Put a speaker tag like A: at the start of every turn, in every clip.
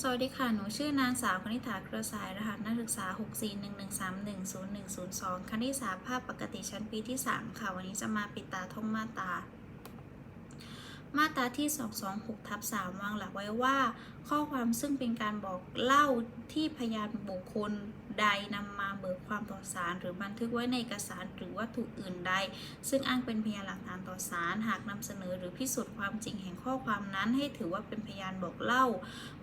A: สวัสดีค่ะ หนูชื่อนางสาวคณิษฐาเครือสายรหัสนักศึกษา 64113100102 คณิตศาสตร์ภาพปกติชั้นปีที่ 3 ค่ะ วันนี้จะมาปิดตาท่องมาตา มาตราที่ 226ทับ3วางหลักไว้ว่า ข้อความซึ่งเป็นการบอกเล่าที่พยานบุคคล ใดนำมาเบิกความต่อศาลหรือบันทึกไว้ในเอกสารหรือวัตถุอื่นใด ซึ่งอ้างเป็นพยานหลักฐานต่อศาลหากนำเสนอหรือพิสูจน์ความจริงแห่งข้อความนั้น ให้ถือว่าเป็นพยานบอกเล่า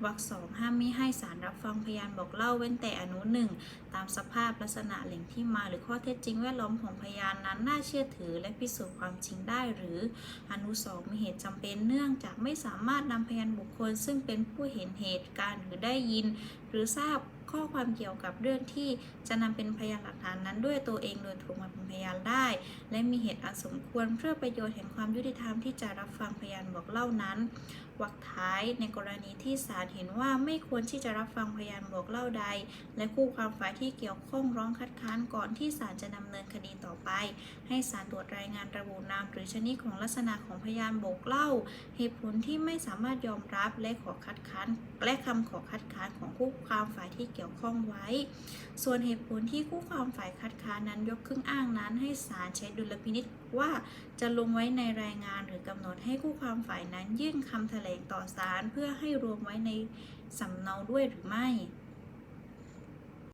A: วรรคสองห้ามไม่ให้ศาลรับฟังพยานบอกเล่าเว้นแต่อนุหนึ่งตามสภาพลักษณะแหล่งที่มาหรือข้อเท็จจริงแวดล้อมของพยานนั้นน่าเชื่อถือและพิสูจน์ความจริงได้หรืออนุสองมีเหตุจำเป็นเนื่องจากไม่สามารถนำพยานบุคคล ซึ่งเป็นผู้เห็นเหตุการณ์หรือได้ยิน หรือทราบ ข้อความเกี่ยวกับเรื่องที่จะนำเป็นพยานหลักฐานนั้นด้วยตัวเองโดยถูกมาเป็นพยานได้ และมีเหตุอันสมควรเพื่อประโยชน์แห่งความยุติธรรมที่จะรับฟังพยานบอกเล่านั้นวรรคท้ายในกรณีที่ศาลเห็นว่าไม่ควรที่จะรับฟังพยานบอกเล่าใด และคู่ความฝ่ายที่เกี่ยวข้องร้องคัดค้านก่อนที่ศาลจะดำเนินคดีต่อไป ให้ศาลตรวจรายงานระบุนามหรือชนิดของลักษณะของพยานบอกเล่า เหตุผลที่ไม่สามารถยอมรับและขอคัดค้านและคำขอคัดค้านของคู่ความฝ่ายที่เกี่ยวข้องไว้ ส่วนเหตุผลที่คู่ความฝ่ายคัดค้านนั้นยกเครื่องอ้างนั้น ให้ศาลใช้ดุลพินิษว่าจะลงไว้ในรายงานหรือกำหนดให้คู่ความฝ่ายนั้นยื่นคำแถลงต่อศาลเพื่อให้รวมไว้ในสำเนาด้วยหรือไม่